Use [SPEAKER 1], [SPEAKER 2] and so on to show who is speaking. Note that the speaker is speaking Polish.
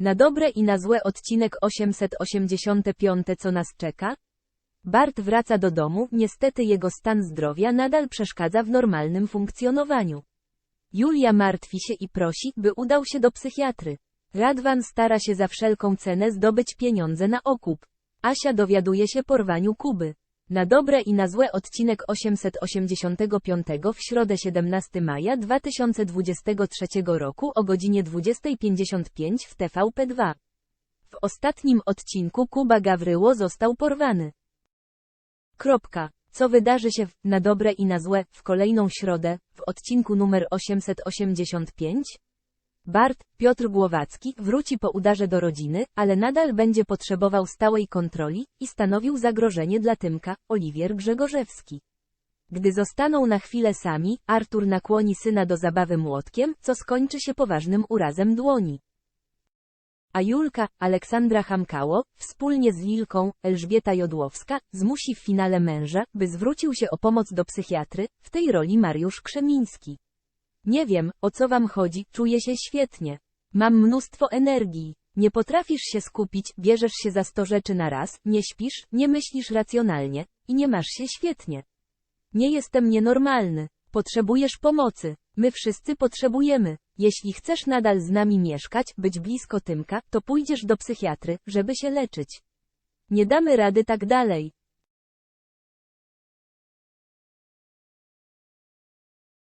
[SPEAKER 1] Na dobre i na złe odcinek 885 co nas czeka? Bart wraca do domu, niestety jego stan zdrowia nadal przeszkadza w normalnym funkcjonowaniu. Julia martwi się i prosi, by udał się do psychiatry. Radwan stara się za wszelką cenę zdobyć pieniądze na okup. Asia dowiaduje się porwaniu Kuby. Na dobre i na złe odcinek 885 w środę 17 maja 2023 roku o godzinie 20.55 w TVP2. W ostatnim odcinku Kuba Gawryło został porwany. Kropka. Co wydarzy się w, na dobre i na złe w kolejną środę, w odcinku numer 885? Bart, Piotr Głowacki, wróci po udarze do rodziny, ale nadal będzie potrzebował stałej kontroli i stanowił zagrożenie dla Tymka, Oliwier Grzegorzewski. Gdy zostaną na chwilę sami, Artur nakłoni syna do zabawy młotkiem, co skończy się poważnym urazem dłoni. A Julka, Aleksandra Hamkało, wspólnie z Lilką, Elżbieta Jodłowska, zmusi w finale męża, by zwrócił się o pomoc do psychiatry, w tej roli Mariusz Krzemiński. Nie wiem, o co wam chodzi, czuję się świetnie. Mam mnóstwo energii. Nie potrafisz się skupić, bierzesz się za sto rzeczy na raz, nie śpisz, nie myślisz racjonalnie, i nie masz się świetnie. Nie jestem nienormalny. Potrzebujesz pomocy. My wszyscy potrzebujemy. Jeśli chcesz nadal z nami mieszkać, być blisko Tymka, to pójdziesz do psychiatry, żeby się leczyć. Nie damy rady tak dalej.